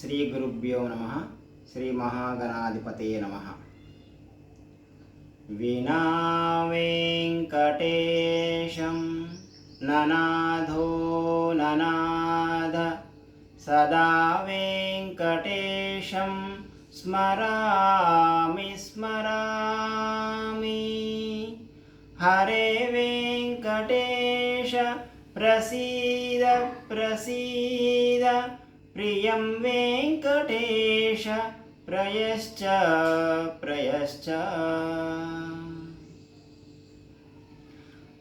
శ్రీ గురుభ్యో నమ శ్రీ మహాగణాధిపతే నమ. వినా వెంకటేశం ననాథో ననాథ సదా వెంకటేశం స్మరామి స్మరామి. హరే వెంకటేశ ప్రసీద ప్రసీద ప్రియం వెంకటేశ ప్రయశ్చ ప్రయశ్చ.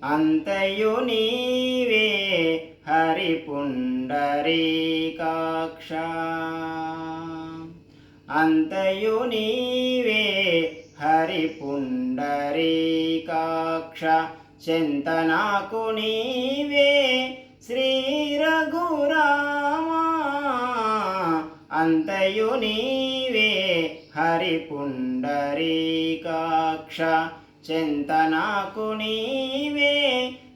అంతయు నీవే హరిపుండరీకాక్ష. అంతయు నీవే హరిపుండరీకాక్ష. చింతనాకు నీవే శ్రీ రఘురామా. అంతయు నీవే హరిపుండరీకాక్ష చింతనాకు నీవే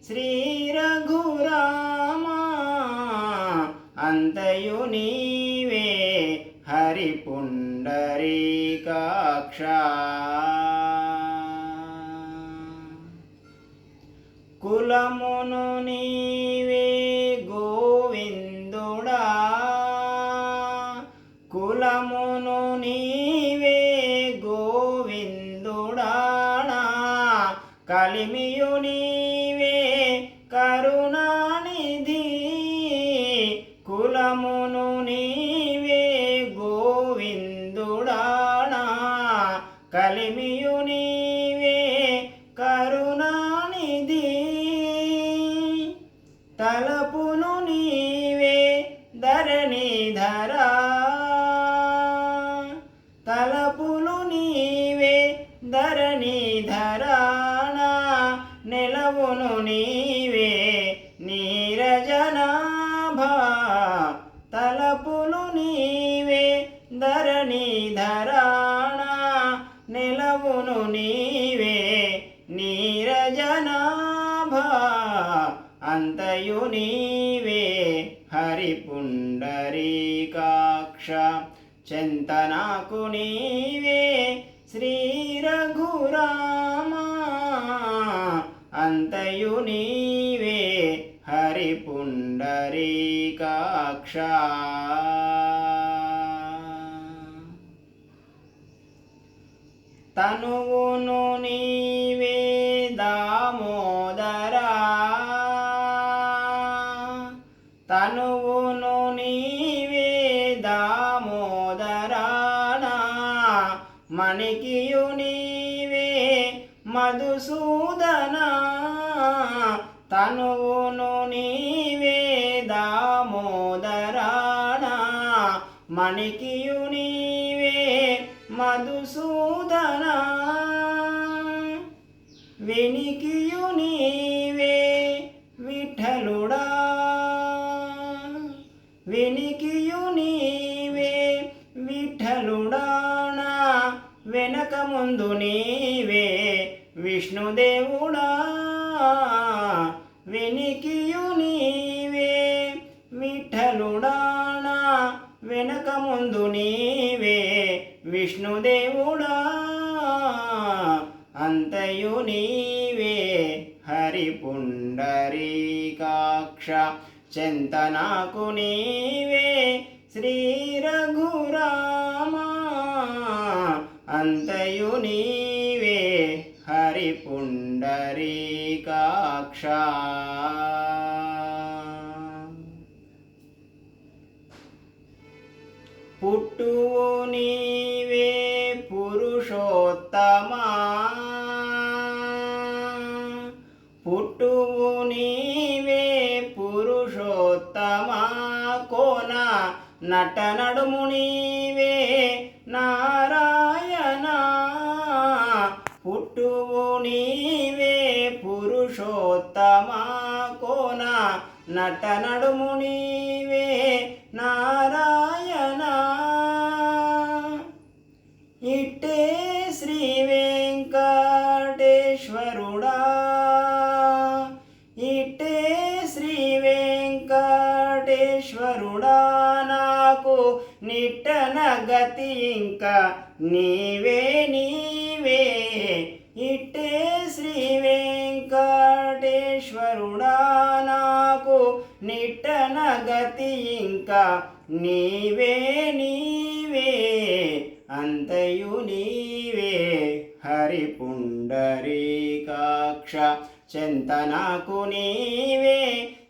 శ్రీ రఘురామా అంతయు నీవే హరిపుండరీకాక్ష. కులమును నీవే నీవే కరుణానిధి. కులమును నీవే గోవిందుడానా. కలిమియు నీవే నీవే నీరజనాభా. తలపులు నీవే ధరణి ధరాణ. నిలవును నీవే నీరజనాభా. అంతయు నీవే హరిపుండరీకాక్ష. చింతనాకు నీవే శ్రీరఘురామ అంతయు నీవే హరిపుండరీకాక్ష. తనువును నీవే దామోదరా. తనువును నీవే దామోదరానా. మణికియు నీ మధుసూదన తనువును నీవే దామోదరాణ మణికియు నీవే మధుసూదన వినికియు నీవే విఠలుడా వినికియు నీవే విఠలుడానా వెనక ముందు నీవే విష్ణుదేవుడా వెనికియు నీవే విఠలుడానా వెనక ముందు నీవే విష్ణుదేవుడా అంతయు నీవే హరిపుండరీకాక్ష చింతనాకు నీవే శ్రీ రఘురామా అంత పుట్టువు నీవే పురుషోత్తమా? పుట్టువు నీవే పురుషోత్తమా? కోన నట నడుము నీవే నారాయణ? పుట్టువు నీవే పురుషోత్తమా? కోన నట నడుము నీవే నారాయణ సర్వేశ్వరుడా నాకు నిట్టన గతి ఇంకా నీవే నీవే. ఇట్టే శ్రీ వెంకటేశ్వరుడా నాకు నిట్టన గతి ఇంకా నీవే నీవే. అంతయు నీవే. హరి పుండరీకాక్ష చింతనకు నీవే.